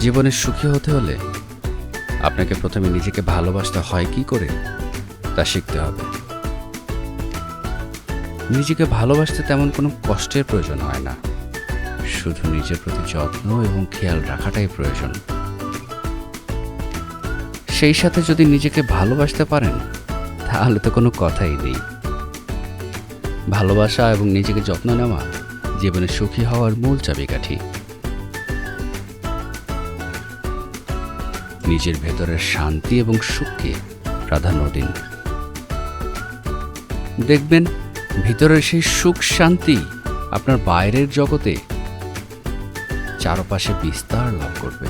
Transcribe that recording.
জীবনে সুখী হতে হলে আপনাকে প্রথমে নিজেকে ভালোবাসতে হয় কি করে? তা শিখতে হবে। নিজেকে ভালোবাসতে তেমন কোনো কষ্টের প্রয়োজন হয় না। শুধু নিজের প্রতি যত্ন এবং খেয়াল রাখাটাই প্রয়োজন। সেই সাথে যদি নিজেকে ভালোবাসতে পারেন, তাহলে তো কোনো কথাই নেই। ভালোবাসা এবং নিজেকে যত্ন নেওয়া জীবনে সুখী হওয়ার মূল চাবিকাঠি। নিজের ভেতরের শান্তি এবং সুখকে প্রাধান্য দিন। দেখবেন, ভিতরের সেই সুখ শান্তি আপনার বাইরের জগতে চারপাশে বিস্তার লাভ করবে।